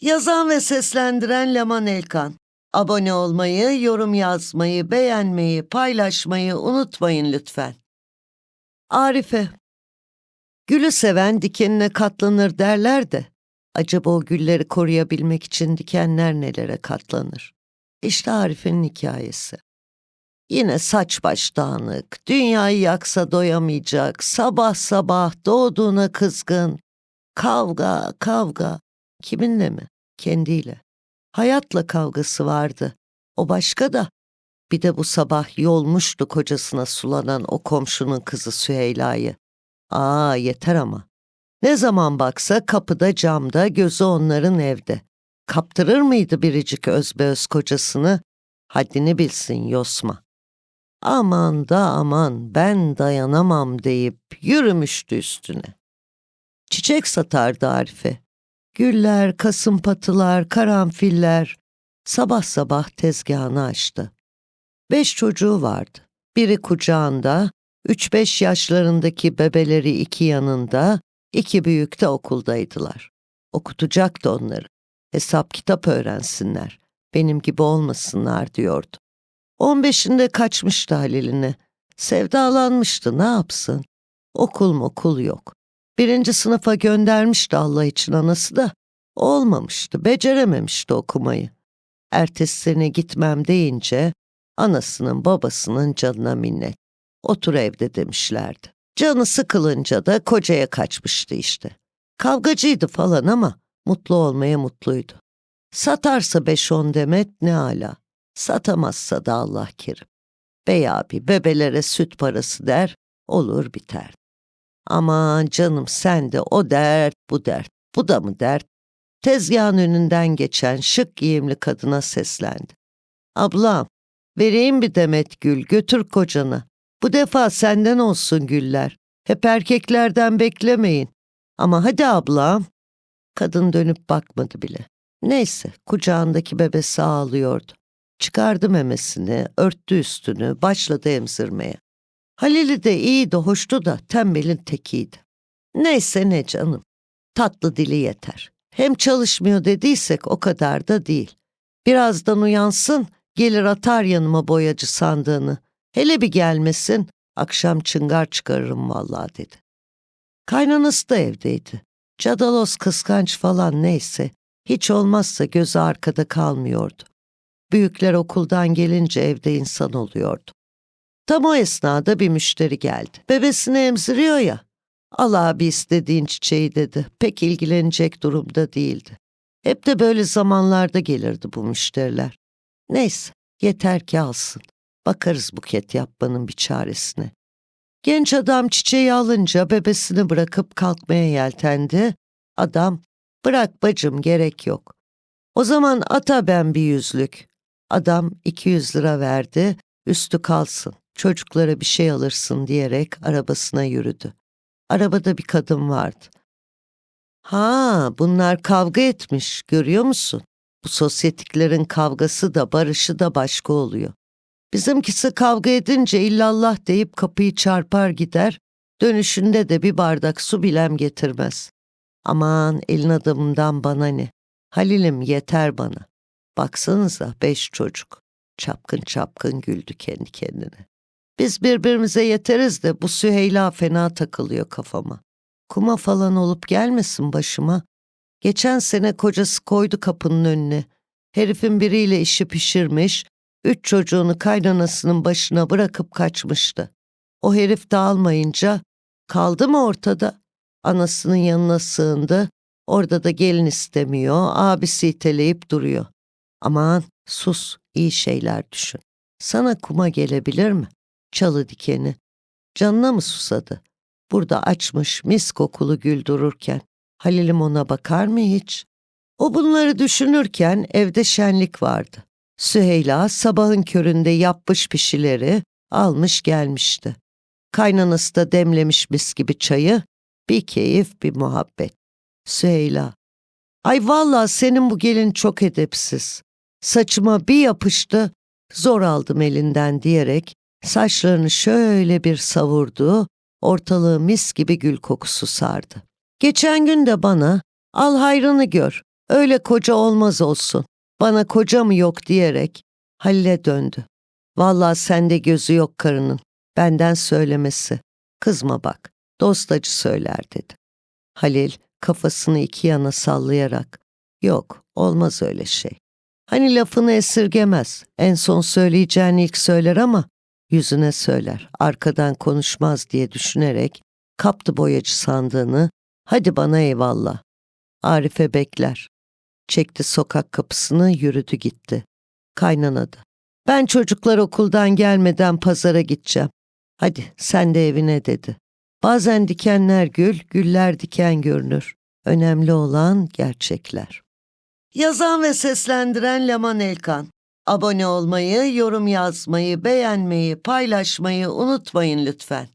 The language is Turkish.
Yazan ve seslendiren Leman Elkan. Abone olmayı, yorum yazmayı, beğenmeyi, paylaşmayı unutmayın lütfen. Arife. Gülü seven dikenine katlanır derler de, acaba o gülleri koruyabilmek için dikenler nelere katlanır? İşte Arife'nin hikayesi. Yine saç baş dağınık, dünyayı yaksa doyamayacak, sabah sabah doğduğuna kızgın. Kavga, kavga. Kiminle mi? Kendiyle. Hayatla kavgası vardı. O başka da. Bir de bu sabah yolmuştu kocasına sulanan o komşunun kızı Süheyla'yı. Aa yeter ama. Ne zaman baksa kapıda camda gözü onların evde. Kaptırır mıydı biricik özbeöz kocasını? Haddini bilsin yosma. Aman da aman ben dayanamam deyip yürümüştü üstüne. Çiçek satardı Arife. Güller, kasımpatılar, karanfiller. Sabah sabah tezgahını açtı. Beş çocuğu vardı. Biri kucağında, üç beş yaşlarındaki bebeleri iki yanında, iki büyük de okuldaydılar. Okutacaktı onları. Hesap kitap öğrensinler. Benim gibi olmasınlar diyordu. On beşinde kaçmıştı Halil'ine. Sevdalanmıştı ne yapsın? Okul okul yok. Birinci sınıfa göndermişti Allah için anası da. Olmamıştı, becerememişti okumayı. Ertesi sene gitmem deyince anasının babasının canına minnet. Otur evde demişlerdi. Canı sıkılınca da kocaya kaçmıştı işte. Kavgacıydı falan ama mutlu olmaya mutluydu. Satarsa beş on demet ne ala. Satamazsa da Allah kerim. Bey abi bebelere süt parası der, olur biter. Aman canım sen de o dert bu dert. Bu da mı dert? Tezgahın önünden geçen şık giyimli kadına seslendi. Ablam, vereyim bir demet gül, götür kocana. Bu defa senden olsun güller. Hep erkeklerden beklemeyin. Ama hadi ablam. Kadın dönüp bakmadı bile. Neyse, kucağındaki bebesi ağlıyordu. Çıkardı memesini, örttü üstünü, başladı emzirmeye. Halil'i de iyiydi, hoştu da tembelin tekiydi. Neyse ne canım, tatlı dili yeter. Hem çalışmıyor dediysek o kadar da değil. Birazdan uyansın, gelir atar yanıma boyacı sandığını. Hele bir gelmesin, akşam çıngar çıkarırım vallahi dedi. Kaynanası da evdeydi. Cadalos kıskanç falan neyse, hiç olmazsa gözü arkada kalmıyordu. Büyükler okuldan gelince evde insan oluyordu. Tam o esnada bir müşteri geldi. Bebesini emziriyor ya. Al abi istediğin çiçeği dedi. Pek ilgilenecek durumda değildi. Hep de böyle zamanlarda gelirdi bu müşteriler. Neyse yeter ki alsın. Bakarız buket yapmanın bir çaresine. Genç adam çiçeği alınca bebesini bırakıp kalkmaya yeltendi. Adam bırak bacım gerek yok. O zaman ata ben bir yüzlük. Adam 200 lira verdi, üstü kalsın, çocuklara bir şey alırsın diyerek arabasına yürüdü. Arabada bir kadın vardı. Ha, bunlar kavga etmiş, görüyor musun? Bu sosyetiklerin kavgası da barışı da başka oluyor. Bizimkisi kavga edince illallah deyip kapıyı çarpar gider, dönüşünde de bir bardak su bilem getirmez. Aman elin adamından bana ne? Halil'im yeter bana. Baksanıza beş çocuk. Çapkın çapkın güldü kendi kendine. Biz birbirimize yeteriz de bu Süheyla fena takılıyor kafama. Kuma falan olup gelmesin başıma. Geçen sene kocası koydu kapının önüne. Herifin biriyle işi pişirmiş, üç çocuğunu kaynanasının başına bırakıp kaçmıştı. O herif dağılmayınca kaldı mı ortada? Anasının yanına sığındı, orada da gelin istemiyor, abisi iteleyip duruyor. Aman sus, iyi şeyler düşün. Sana kuma gelebilir mi? Çalı dikeni. Canına mı susadı? Burada açmış mis kokulu gül dururken. Halil'im ona bakar mı hiç? O bunları düşünürken evde şenlik vardı. Süheyla sabahın köründe yapmış pişileri almış gelmişti. Kaynanası da demlemiş mis gibi çayı. Bir keyif bir muhabbet. Süheyla. Ay vallahi senin bu gelin çok edepsiz. Saçıma bir yapıştı, zor aldım elinden diyerek saçlarını şöyle bir savurdu, ortalığı mis gibi gül kokusu sardı. Geçen gün de bana al hayrını gör, Öyle koca olmaz olsun. Bana koca mı yok diyerek Halil'e döndü. Vallahi sende gözü yok karının. Benden söylemesi. Kızma bak. Dost acı söyler dedi. Halil kafasını iki yana sallayarak yok olmaz öyle şey. Hani lafını esirgemez. En son söyleyeceğini ilk söyler ama yüzüne söyler. Arkadan konuşmaz diye düşünerek kaptı boyacı sandığını. Hadi bana eyvallah. Arife bekler. Çekti sokak kapısını yürüdü gitti. Kaynanadı. Ben çocuklar okuldan gelmeden pazara gideceğim. Hadi sen de evine dedi. Bazen dikenler gül, güller diken görünür. Önemli olan gerçekler. Yazan ve seslendiren Leman Elkan. Abone olmayı, yorum yazmayı, beğenmeyi, paylaşmayı unutmayın lütfen.